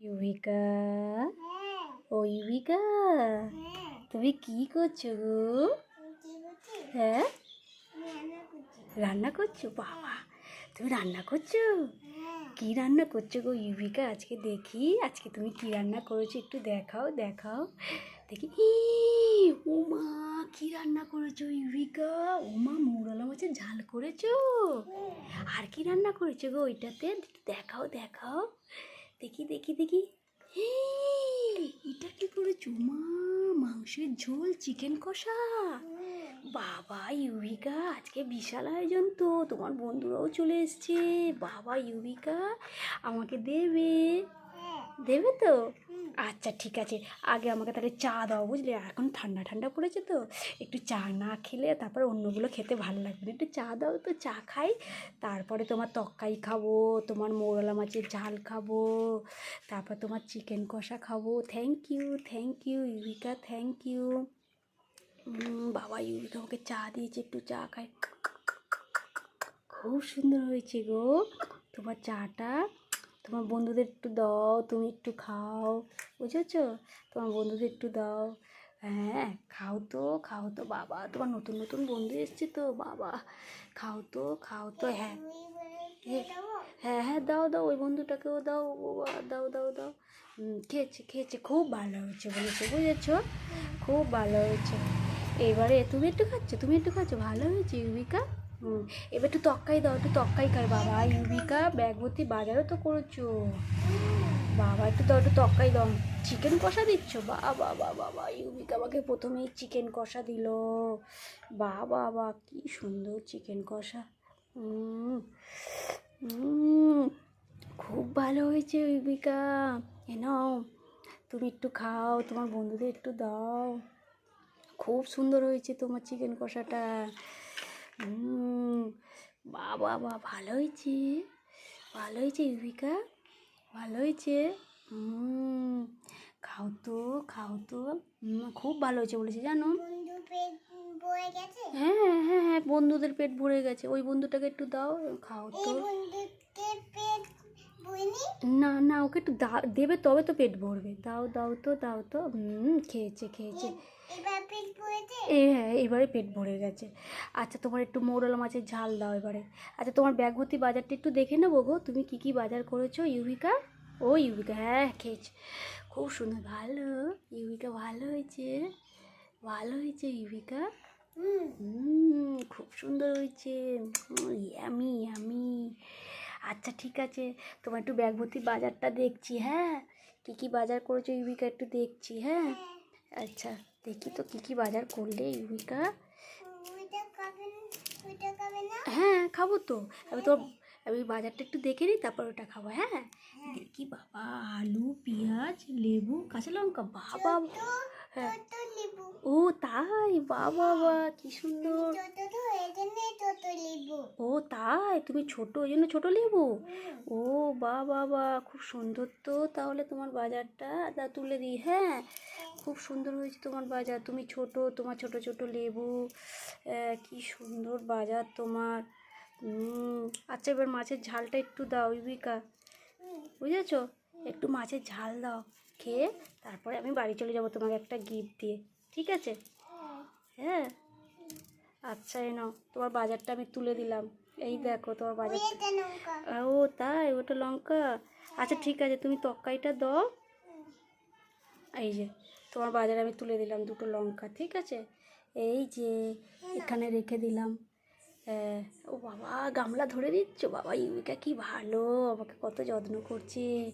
ইউবিকা ও ইউবিকা তুমি কি করছ গো হ্যাঁ রান্না করছ বাবা তুমি রান্না করছ কি রান্না করছ গো ইউবিকা আজকে দেখি আজকে তুমি কি রান্না করেছ একটু দেখাও দেখাও দেখি ই, ও মা কি রান্না করেছ ইউবিকা ও মা মৌরলা মাছের ঝাল করেছ আর কি রান্না করেছ গো ওইটাতে দেখি দেখাও দেখাও দেখি দেখি দেখি। এটা কি করে চুমা? মাংসের ঝোল চিকেন কষা? বাবা ইউবিকা আজকে বিশাল আয়োজন তো, তোমার বন্ধুরাও চলে এসছে। বাবা ইউবিকা আমাকে দেবে। দেবে তো? আচ্ছা ঠিক আছে। আগে আমাকে তাহলে চা দাও বুঝলে? এখন ঠান্ডা ঠান্ডা পড়েছে তো। একটু চা না খেলে তারপর অন্যগুলো খেতে ভালো লাগবে না। একটু চা দাও তো চা খাই। তারপরে তোমার তক্কাই খাব তোমার মৌরলা মাছের ঝাল খাব তারপর তোমার চিকেন কষা খাব। থ্যাংক ইউ থ্যাংক ইউ ইউবিকা থ্যাংক ইউ বাবা ইউবিকা আমাকে চা দিয়েছে একটু চা খাই। খুব সুন্দর হয়েছে গো তোমার চাটা। তোমার বন্ধুদের একটু দাও, তুমি একটু খাও, বুঝেছ? তোমার বন্ধুদের একটু দাও। হ্যাঁ খাও তো খাও তো, বাবা। তোমার নতুন নতুন বন্ধু এসছে তো, বাবা। খাও তো খাও তো হ্যাঁ। হ্যাঁ হ্যাঁ দাও দাও, ওই বন্ধুটাকেও দাও দাও দাও দাও। খেয়েছে খেয়েছে, খুব ভালো হয়েছে বলেছে, বুঝেছ? খুব ভালো হয়েছে। এবারে তুমি একটু খাচ্ছ, তুমি একটু খাচ্ছ? ভালো হয়েছে, ইউবিকা? এবার একটু তক্কাই দাও, একটু তক্কাই খাই বাবা। ইউবিকা ব্যাগ ভর্তি বাজারও তো করেছ। বাবা, একটু দাও, একটু তক্কাই দাও। চিকেন কষা দিচ্ছ? বাবা বাবা বাবা ইউবিকা আমাকে প্রথমেই চিকেন কষা দিল। বাবা বা কি সুন্দর চিকেন কষা। খুব ভালো হয়েছে ইউবিকা এ নাও, তুমি একটু খাও, তোমার বন্ধুদের একটু দাও। খুব সুন্দর হয়েছে তোমার চিকেন কষাটা। বাবা বা ভালো হয়েছে? ভালো হয়েছে ইউবিকা ভালো হয়েছে? খাও তো খাও তো। খুব ভালো হয়েছে বলেছে জানো? হ্যাঁ হ্যাঁ হ্যাঁ বন্ধুদের পেট ভরে গেছে। ওই বন্ধুটাকে একটু দাও খাও তো। না না ওকে একটু দা দেবে তবে তো পেট ভরবে। দাও দাও তো দাও তো। হুম খেয়েছে খেয়েছে। এ হ্যাঁ এবারে পেট ভরে গেছে। আচ্ছা তোমার একটু মৌরলা মাছের ঝাল দাও এবারে। আচ্ছা তোমার ব্যাগ ভর্তি বাজারটা একটু দেখে নেব গো। তুমি কি কি বাজার করেছ? ইউবিকা ও ইউবিকা হ্যাঁ খেয়েছে। খুব সুন্দর ভালো। ইউবিকা ভালো হয়েছে? ভালো হয়েছে ইউবিকা হুম। খুব সুন্দর হয়েছে। Yummy yummy. আচ্ছা ঠিক আছে। তোমার একটু ব্যাগ ভর্তি বাজারটা দেখছি হ্যাঁ? কী কী বাজার করেছ ইউবিকা একটু দেখছি হ্যাঁ? আচ্ছা দেখি তো কী কী বাজার করলে ইউবিকা ওইটা খাবে না ওইটা খাবে না হ্যাঁ খাব তো। আমি তোর আমি বাজারটা একটু দেখে নিই তারপর ওটা খাব হ্যাঁ? দেখি বাবা আলু পেঁয়াজ লেবু কাঁচা লঙ্কা বাবা হ্যাঁ। ছোট লেবু। ও তাই? বাবা বা কি সুন্দর। ও তাই? তুমি ছোট ওই জন্য ছোটো লেবু? ও বা বাবা খুব সুন্দর তো। তাহলে তোমার বাজারটা দা তুলে দিই হ্যাঁ? খুব সুন্দর হয়েছে তোমার বাজার। তুমি ছোট তোমার ছোট ছোট লেবু। কি সুন্দর বাজার তোমার। আচ্ছা এবার মাছের ঝালটা একটু দাও ইউবিকা বুঝেছ? একটু মাছের ঝাল দাও খেয়ে তারপরে আমি বাড়ি চলে যাব তোমাকে একটা গিফট দিয়ে। ঠিক আছে? হ্যাঁ? আচ্ছা এই নাও। তোমার বাজারটা আমি তুলে দিলাম। এই দেখো তোমার বাজার ও তাই ওটা লঙ্কা? আচ্ছা ঠিক আছে তুমি তরকারিটা দাও। এই যে তোমার বাজারে আমি তুলে দিলাম দুটো লঙ্কা ঠিক আছে? এই যে এখানে রেখে দিলাম। হ্যাঁ, ও বাবা গামলা ধরে দিচ্ছ বাবা ইউবিকা কি ভালো আমাকে কত যত্ন করছে।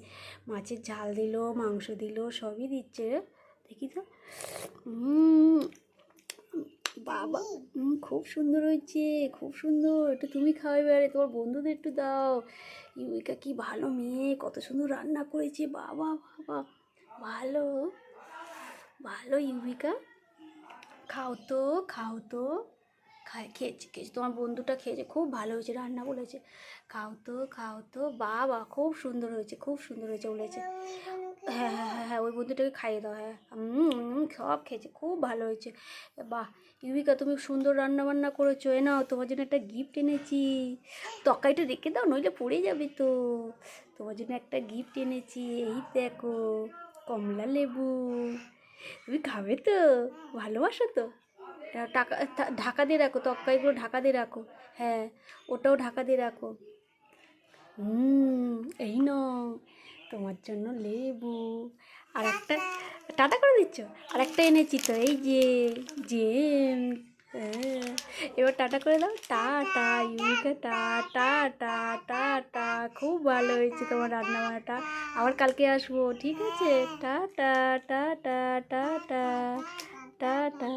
মাছের ঝাল দিল মাংস দিল সবই দিচ্ছে। দেখি তো। উম, বাবা খুব সুন্দর হয়েছে খুব সুন্দর। একটু তুমি খাও বেড়ে তোমার বন্ধুদের একটু দাও। ইউবিকা কি ভালো মেয়ে কত সুন্দর রান্না করেছে। বাবা বাবা ভালো ভালো ইউবিকা খাও তো খাও তো। খায় খেয়েছে খেয়েছে। তোমার বন্ধুটা খেয়েছে খুব ভালো হয়েছে রান্না বলেছে। খাও তো খাও তো। বাবা খুব সুন্দর হয়েছে খুব সুন্দর হয়েছে বলেছে। হ্যাঁ হ্যাঁ হ্যাঁ হ্যাঁ ওই বন্ধুটাকে খাইয়ে দাও হ্যাঁ উম, সব খেয়েছে খুব ভালো হয়েছে। বাহ ইউবিকা তুমি সুন্দর রান্না বান্না করেছ এ নাও তোমার জন্য একটা গিফট এনেছি। তরকারিটা রেখে দাও নইলে পড়ে যাবে তো। তোমার জন্য একটা গিফট এনেছি এই দেখো কমলা লেবু। তুমি খাবে তো ভালোবাসো তো। টাকা ঢাকা দিয়ে রাখো তরকারিগুলো ঢাকা দিয়ে রাখো হ্যাঁ ওটাও ঢাকা দিয়ে রাখো। হুম এই নাও। তোমার জন্য লেবু। আর একটা টাটা করে দিচ্ছ? আর একটা এনেছি তো, এই যে, জেম। এবার টাটা করে দাও। টাটা, ইউনিকা টাটা টাটা টা খুব ভালো হয়েছে তোমার রান্না বান্নাটা আবার কালকে আসব, ঠিক আছে? Tata tata tata tata.